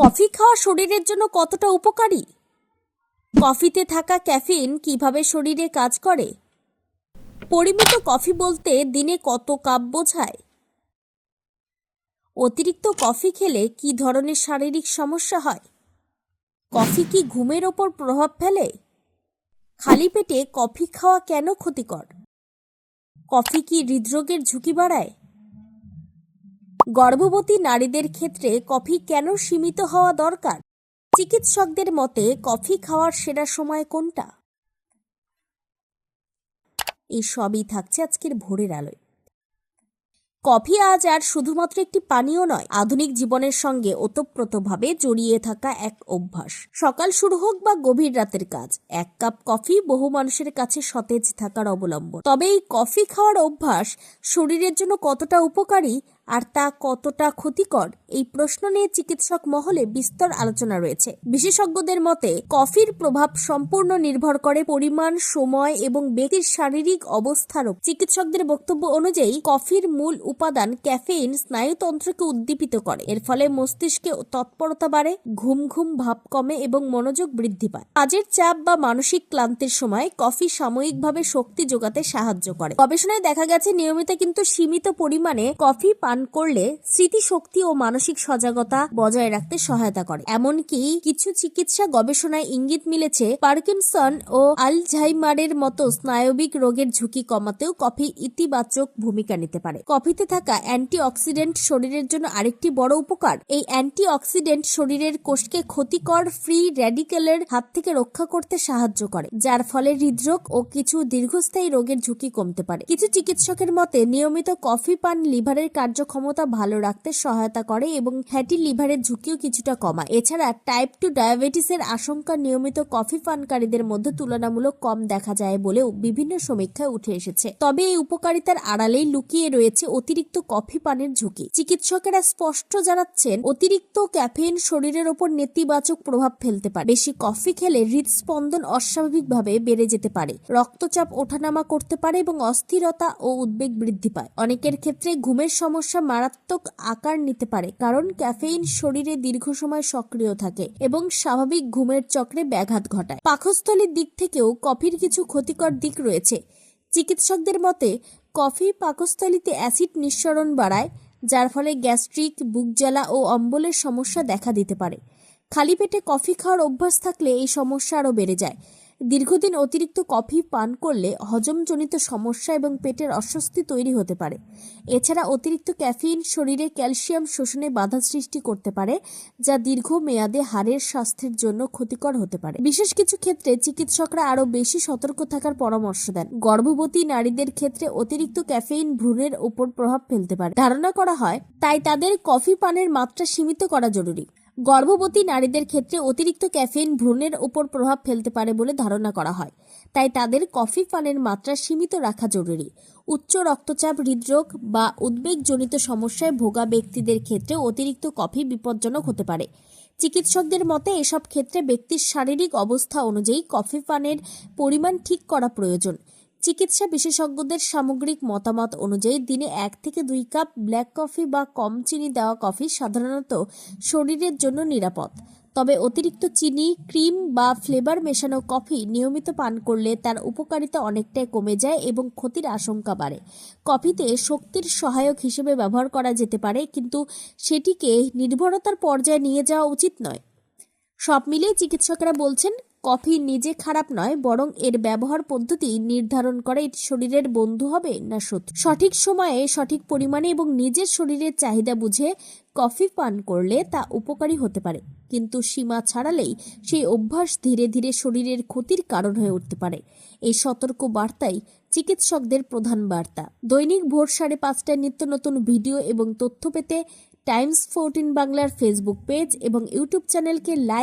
Coffee খাওয়া শরীরের জন্য কতটা উপকারী? কফিতে থাকা ক্যাফিন কীভাবে শরীরে কাজ করে? পরিমিত কফি বলতে দিনে কত কাপ বোঝায়? অতিরিক্ত কফি খেলে কি ধরনের শারীরিক সমস্যা হয়? কফি কি ঘুমের ওপর প্রভাব ফেলে? খালি পেটে কফি খাওয়া কেন ক্ষতিকর? কফি কি হৃদরোগের ঝুঁকি বাড়ায়? গর্ভবতী নারীদের ক্ষেত্রে কফি কেন সীমিত হওয়া দরকার? চিকিৎসকদের মতে, কফি খাওয়ার সেরা সময় কোনটা? এই সবই থাকছে আজকের ভোরের আলোয়। কফি আজ আর শুধুমাত্র একটি পানীয় নয়, আধুনিক জীবনের সঙ্গে ওতপ্রোতভাবে জড়িয়ে থাকা এক অভ্যাস। সকাল শুরু হোক বা গভীর রাতের কাজ, এক কাপ কফি বহু মানুষের কাছে সতেজ থাকার অবলম্বন। তবে এই কফি খাওয়ার অভ্যাস শরীরের জন্য কতটা উপকারী আর তা কতটা ক্ষতিকর? এই প্রশ্ন নিয়ে চিকিৎসক মহলে বিস্তর আলোচনা রয়েছে। বিশেষজ্ঞদের মতে, কফির প্রভাব সম্পূর্ণ নির্ভর করে পরিমাণ, সময় এবং ব্যক্তির শারীরিক অবস্থার চিকিৎসকদের বক্তব্য অনুযায়ী, কফির মূল উপাদান ক্যাফেইন স্নায়ুতন্ত্রকে উদ্দীপিত করে। এর ফলে মস্তিষ্কে তৎপরতা বাড়ে, ঘুম ঘুম ভাব কমে এবং মনোযোগ বৃদ্ধি পায়। কাজের চাপ বা মানসিক ক্লান্তির সময় কফি সাময়িকভাবে শক্তি যোগাতে সাহায্য করে। গবেষণায় দেখা গেছে, নিয়মিত কিন্তু সীমিত পরিমাণে কফি পান করলে স্মৃতিশক্তি ও মানসিক সজাগতা বজায় রাখতে সহায়তা করে। এমনকি কিছু চিকিৎসা গবেষণায় ইঙ্গিত মিলেছে, পার্কিনসন ও আলঝাইমারের মতো স্নায়বিক রোগের ঝুঁকি কমাতেও কফি ইতিবাচক ভূমিকা নিতে পারে। কফিতে থাকা অ্যান্টিঅক্সিডেন্ট শরীরের জন্য আরেকটি বড় উপকার। এই অ্যান্টিঅক্সিডেন্ট শরীরের কোষকে ক্ষতিকর, ফ্রি র্যাডিক্যালের হাত থেকে রক্ষা করতে সাহায্য করে, যার ফলে হৃদরোগ ও কিছু দীর্ঘস্থায়ী রোগের ঝুঁকি কমতে পারে। কিছু চিকিৎসকের মতে, নিয়মিত কফি পান লিভারের কার্যক্ষমতা ভালো রাখতে সহায়তা করে এবং ফ্যাটি লিভারের ঝুঁকিও কিছুটা কমায়। এছাড়া টাইপ টু ডায়াবেটিসের আশঙ্কা নিয়মিত কফি পানকারীদের মধ্যে তুলনামূলক কম দেখা যায় বলেও বিভিন্ন সমীক্ষায় উঠে এসেছে। তবে এই উপকারিতার আড়ালেই লুকিয়ে রয়েছে অতিরিক্ত কফি পানের ঝুঁকি। চিকিৎসকেরা স্পষ্ট জানাচ্ছেন, অতিরিক্ত ক্যাফেইন শরীরের ওপর নেতিবাচক প্রভাব ফেলতে পারে। বেশি কফি খেলে হৃদস্পন্দন অস্বাভাবিকভাবে বেড়ে যেতে পারে, রক্তচাপ ওঠানামা করতে পারে এবং অস্থিরতা ও উদ্বেগ বৃদ্ধি পায়। অনেকের ক্ষেত্রে ঘুমের সমস্যা মারাত্মক আকার নিতে পারে, কারণ ক্যাফেইন শরীরে দীর্ঘ সময় সক্রিয় থাকে এবং স্বাভাবিক ঘুমের চক্রে ব্যাঘাত ঘটায়। পাকস্থলীর দিক থেকেও কফির কিছু ক্ষতিকর দিক রয়েছে। চিকিৎসকদের মতে, কফি পাকস্থলীতে অ্যাসিড নিঃসরণ বাড়ায়, যার ফলে গ্যাস্ট্রিক, বুক জ্বালা ও অম্বলের সমস্যা দেখা দিতে পারে। খালি পেটে কফি খাওয়ার অভ্যাস থাকলে এই সমস্যা আরও বেড়ে যায়। দীর্ঘদিন অতিরিক্ত কফি পান করলে হজমজনিত সমস্যা এবং পেটের অস্বস্তি তৈরি হতে পারে। এছাড়া অতিরিক্ত ক্যাফিন শরীরে ক্যালসিয়াম শোষণে বাধা সৃষ্টি করতে পারে, যা দীর্ঘ মেয়াদে হাড়ের স্বাস্থ্যের জন্য ক্ষতিকর হতে পারে। বিশেষ কিছু ক্ষেত্রে চিকিৎসকরা আরও বেশি সতর্ক থাকার পরামর্শ দেন। গর্ভবতী নারীদের ক্ষেত্রে অতিরিক্ত ক্যাফেইন ভ্রূণের উপর প্রভাব ফেলতে পারে। ধারণা করা হয়, তাই তাদের কফি পানের মাত্রা সীমিত করা জরুরি। গর্ভবতী নারীদের ক্ষেত্রে অতিরিক্ত ক্যাফেইন ভ্রূণের ওপর প্রভাব ফেলতে পারে বলে ধারণা করা হয়। তাই তাদের কফি পানের মাত্রা সীমিত রাখা জরুরি। উচ্চ রক্তচাপ হৃদরোগ বা উদ্বেগজনিত সমস্যায় ভোগা ব্যক্তিদের ক্ষেত্রে অতিরিক্ত কফি বিপজ্জনক হতে পারে। চিকিৎসকদের মতে, এসব ক্ষেত্রে ব্যক্তির শারীরিক অবস্থা অনুযায়ী কফি পানের পরিমাণ ঠিক করা প্রয়োজন। চিকিৎসা বিশেষজ্ঞদের সামগ্রিক মতামত অনুযায়ী দিনে এক থেকে দুই কাপ ব্ল্যাক কফি বা কম চিনি দেওয়া কফি সাধারণত শরীরের জন্য নিরাপদ। তবে অতিরিক্ত চিনি, ক্রিম বা ফ্লেভার মেশানো কফি নিয়মিত পান করলে তার উপকারিতা অনেকটাই কমে যায় এবং ক্ষতির আশঙ্কা বাড়ে। কফিতে শক্তির সহায়ক হিসেবে ব্যবহার করা যেতে পারে, কিন্তু সেটিকে নির্ভরতার পর্যায়ে নিয়ে যাওয়া উচিত নয়। সব মিলিয়ে চিকিৎসকেরা বলছেন কফি নিজে খারাপ নয়, বরং এর ব্যবহার পদ্ধতি নির্ধারণ করে শরীরের বন্ধু হবে না শত্রু। সঠিক সময়ে সঠিক পরিমাণে এবং নিজের শরীরের চাহিদা বুঝে কফি পান করলে তা উপকারী হতে পারে। কিন্তু সীমা ছাড়ালেই সেই অভ্যাস ধীরে ধীরে শরীরের ক্ষতির কারণ হয়ে উঠতে পারে। এই সতর্ক বার্তাই চিকিৎসকদের প্রধান বার্তা। দৈনিক ভোর সাড়ে পাঁচটায় নিত্য নতুন ভিডিও এবং তথ্য পেতে টাইমস ফোরটিন বাংলার ফেসবুক পেজ এবং ইউটিউব চ্যানেলকে লাইক